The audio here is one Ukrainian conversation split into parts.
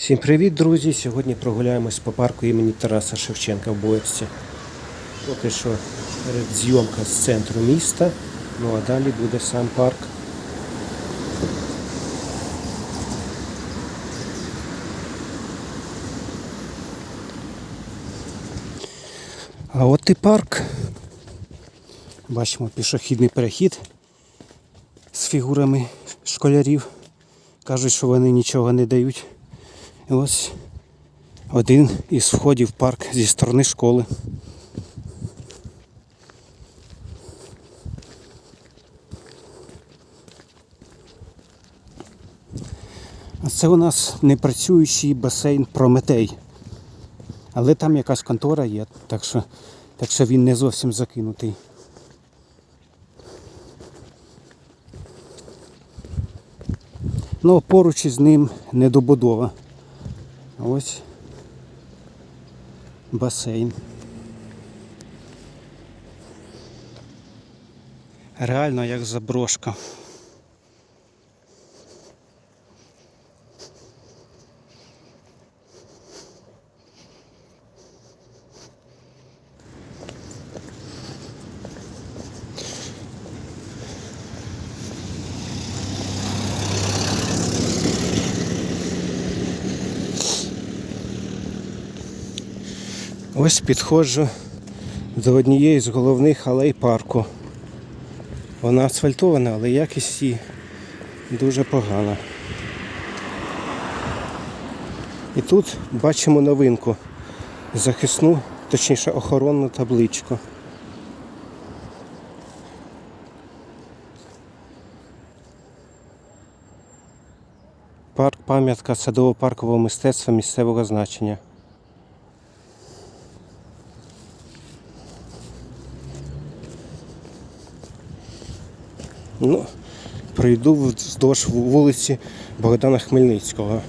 Всім привіт, друзі! Сьогодні прогуляємось по парку імені Тараса Шевченка в Боярці. Поки що зйомка з центру міста, ну а далі буде сам парк. А от і парк. Бачимо пішохідний перехід з фігурами школярів. Кажуть, що вони нічого не дають. І ось один із входів в парк зі сторони школи. А це у нас непрацюючий басейн Прометей. Але там якась контора є, так що, так що він не зовсім закинутий. Ну, поруч із ним недобудова. Ось басейн. Реально як заброшка. Ось підходжу до однієї з головних алей парку. Вона асфальтована, але якість її дуже погана. І тут бачимо новинку. Захисну, точніше охоронну табличку. Парк пам'ятка садово-паркового мистецтва місцевого значення. Ну, пройду вздовж вулиці Богдана Хмельницького.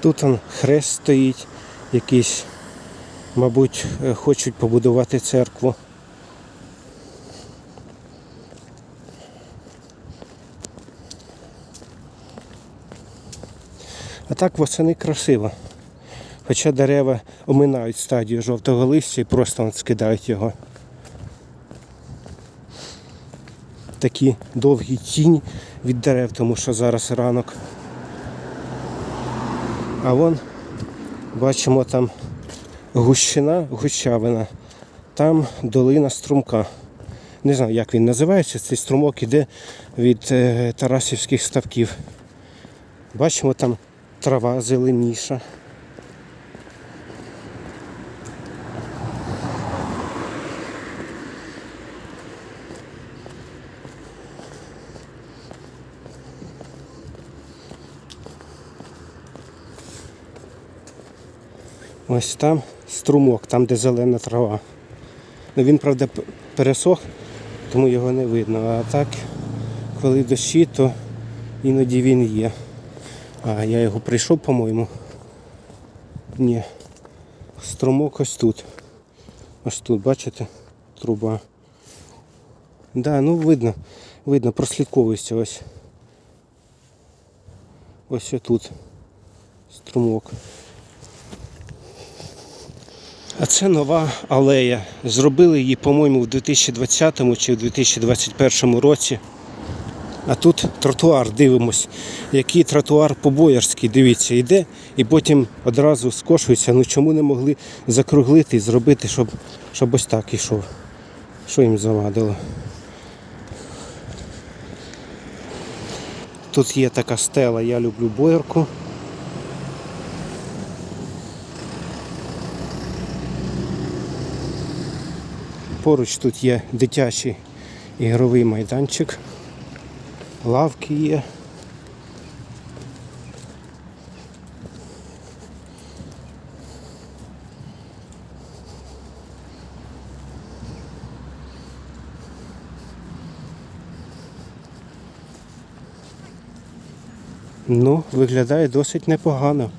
Тут он хрест стоїть, якийсь, мабуть, е, хочуть побудувати церкву. Так восени красиво. Хоча дерева оминають стадію жовтого листя і просто скидають його. Такі довгі тіні від дерев, тому що зараз ранок. А вон бачимо там гущина, гущавина, там долина струмка. Не знаю, як він називається, цей струмок іде від е, Тарасівських ставків. Бачимо там трава зеленіша. Ось там струмок, там де зелена трава. Ну, він, правда, пересох, тому його не видно. А так, коли дощі, то іноді він є. А я його прийшов, по-моєму. Ні. Струмок ось тут. Ось тут, бачите? Труба. Да, ну видно, видно, прослідковується ось. Ось тут. Струмок. А це нова алея. Зробили її, по-моєму, в 2020 чи в 2021 році. А тут тротуар, дивимось, який тротуар по-боярськи, дивіться, йде і потім одразу скошується. Ну чому не могли закруглити і зробити, щоб, щоб ось так ішов? Що їм завадило? Тут є така стела, я люблю боярку. Поруч тут є дитячий ігровий майданчик. Лавки є. Ну, виглядає досить непогано.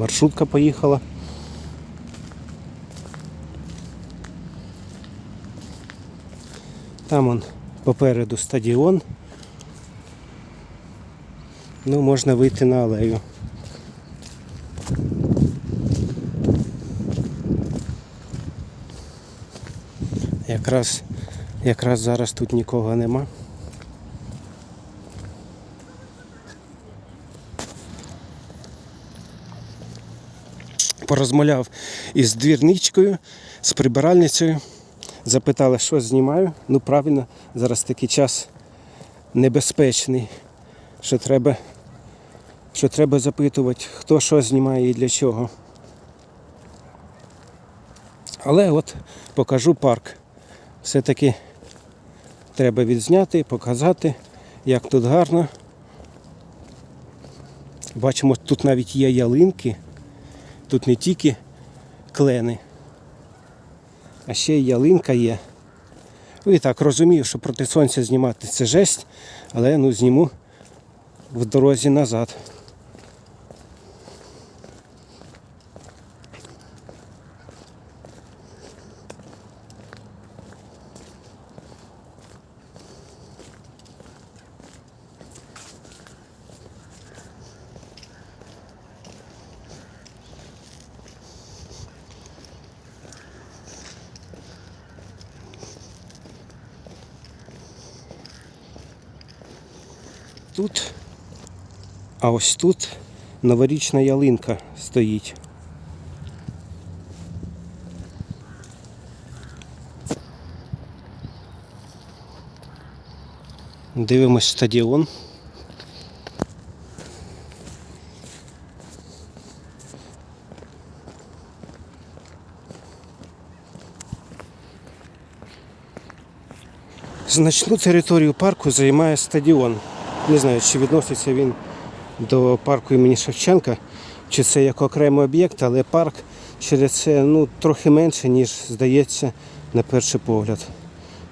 Маршрутка поїхала. Там он попереду стадіон. Ну, можна вийти на алею. Якраз, якраз зараз тут нікого нема. Порозмовляв із двірничкою, з прибиральницею. Запитали, що знімаю. Ну правильно, зараз такий час небезпечний, що треба, що треба запитувати, хто що знімає і для чого. Але от покажу парк. Все-таки треба відзняти, показати, як тут гарно. Бачимо, тут навіть є ялинки. Тут не тільки клени, а ще й ялинка є. Ну і так розумію, що проти сонця знімати це жесть, але ну зніму в дорозі назад. Тут, а ось тут новорічна ялинка стоїть. Дивимось стадіон. Значну територію парку займає стадіон. Не знаю, чи відноситься він до парку імені Шевченка, чи це як окремий об'єкт, але парк через це ну, трохи менше, ніж здається на перший погляд.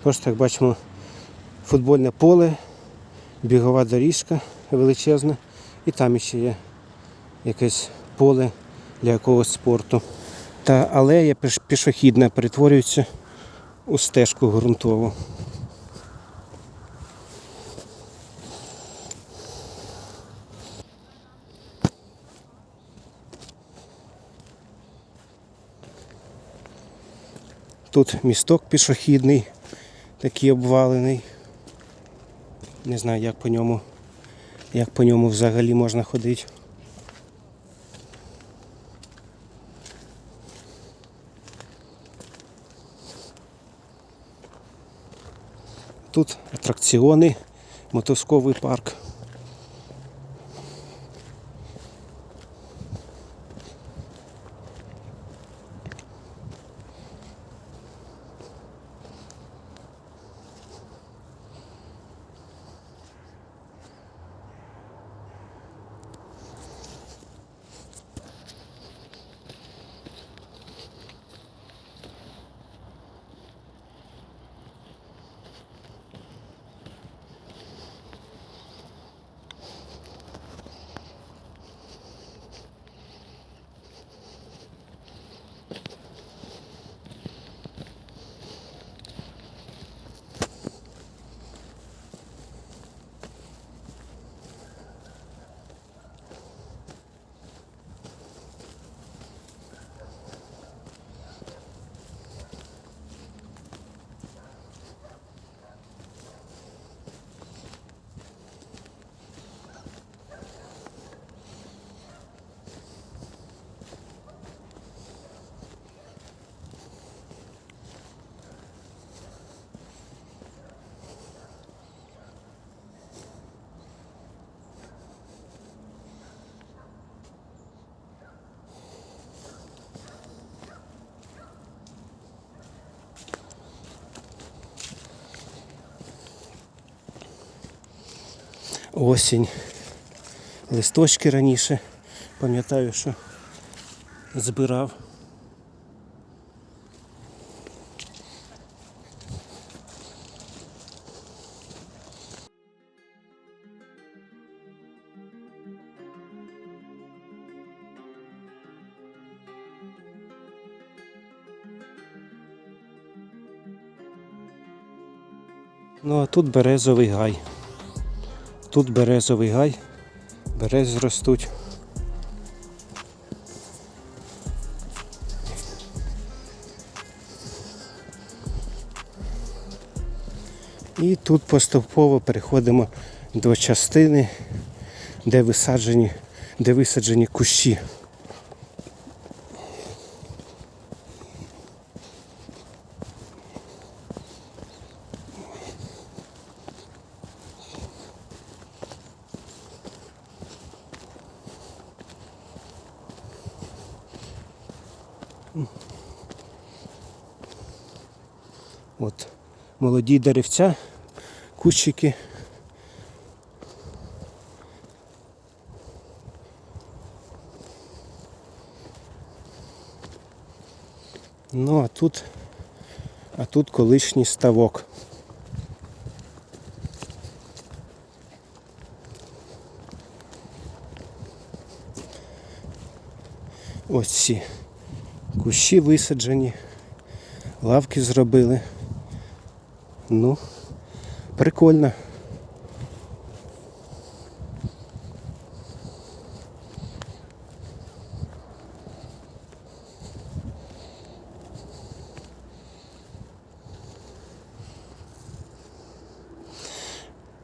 Тож так бачимо футбольне поле, бігова доріжка величезна, і там ще є якесь поле для якогось спорту. Та алея пішохідна перетворюється у стежку ґрунтову. Тут місток пішохідний, такий обвалений. Не знаю, як по ньому, як по ньому взагалі можна ходити. Тут атракціони, мотузковий парк. осінь, листочки раніше. Пам'ятаю, що збирав. Ну а тут березовий гай. Тут березовий гай, берези ростуть. І тут поступово переходимо до частини, де висаджені, де висаджені кущі. От молоді деревця, кущики. Ну а тут, а тут колишній ставок. Ось ці кущі висаджені, лавки зробили. Ну, прикольно.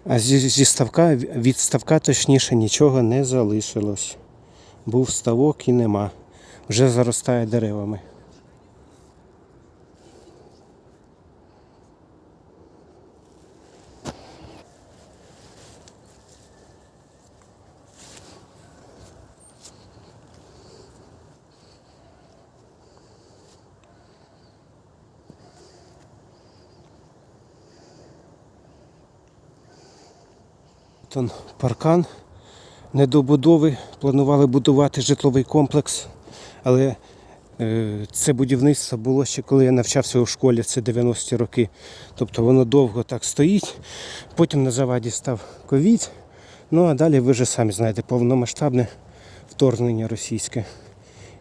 А зі, зі ставка, від ставка точніше нічого не залишилось. Був ставок і нема. Вже заростає деревами. Тут паркан недобудови. Планували будувати житловий комплекс, але е, це будівництво було ще коли я навчався у школі, це 90-ті роки. Тобто воно довго так стоїть. Потім на заваді став ковід. Ну а далі ви вже самі знаєте, повномасштабне вторгнення російське.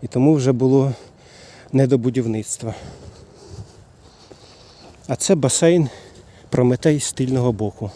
І тому вже було не до будівництва. А це басейн Прометей з тильного боку.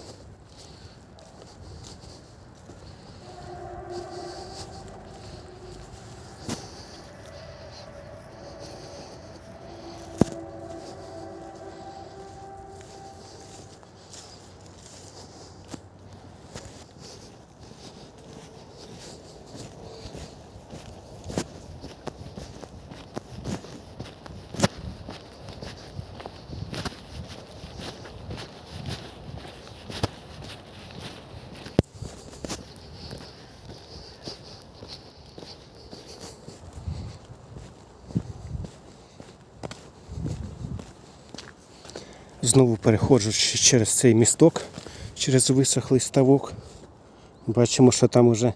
Знову переходжу через цей місток, через висохлий ставок. Бачимо, що там уже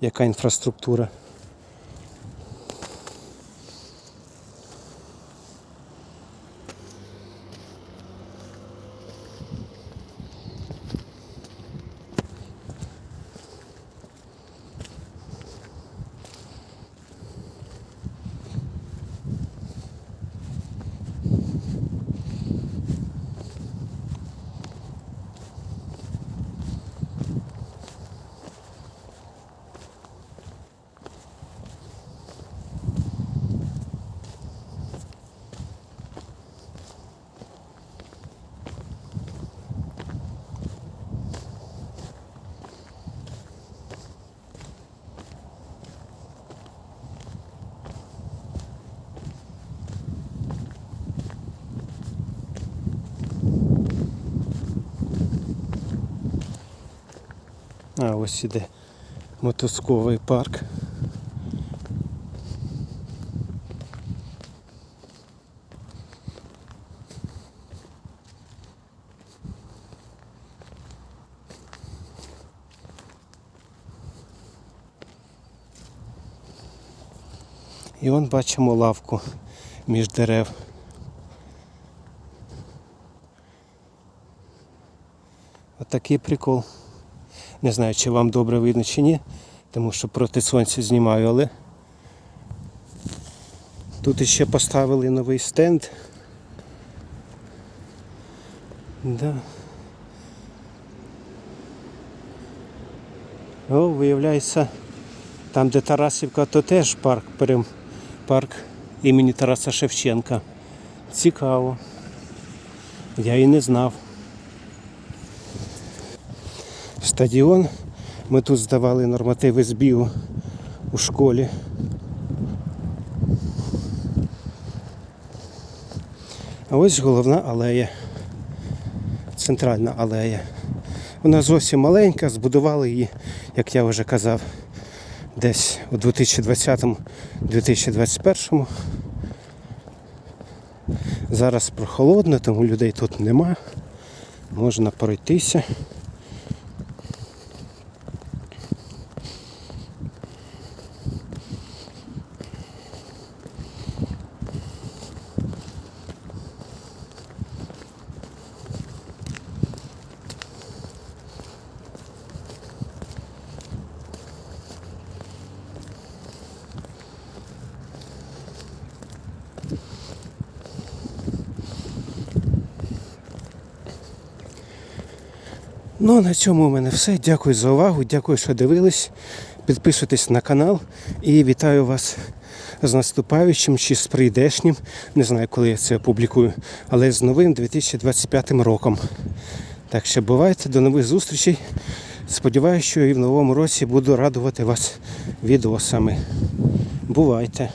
яка інфраструктура. А ось іде мотузковий парк. І вон бачимо лавку між дерев. Отакий прикол. Не знаю, чи вам добре видно чи ні, тому що проти сонця знімаю, але тут ще поставили новий стенд. Да. О, виявляється, там де Тарасівка, то теж парк перем... парк імені Тараса Шевченка. Цікаво. Я і не знав. Стадіон. Ми тут здавали нормативи збігу у школі. А ось головна алея. Центральна алея. Вона зовсім маленька, збудували її, як я вже казав, десь у 2020-2021. Зараз прохолодно, тому людей тут нема. Можна пройтися. Ну, на цьому у мене все. Дякую за увагу, дякую, що дивились. Підписуйтесь на канал і вітаю вас з наступаючим чи з прийдешнім. Не знаю, коли я це опублікую, але з новим 2025 роком. Так що бувайте, до нових зустрічей. Сподіваюся, що і в новому році буду радувати вас відосами. Бувайте!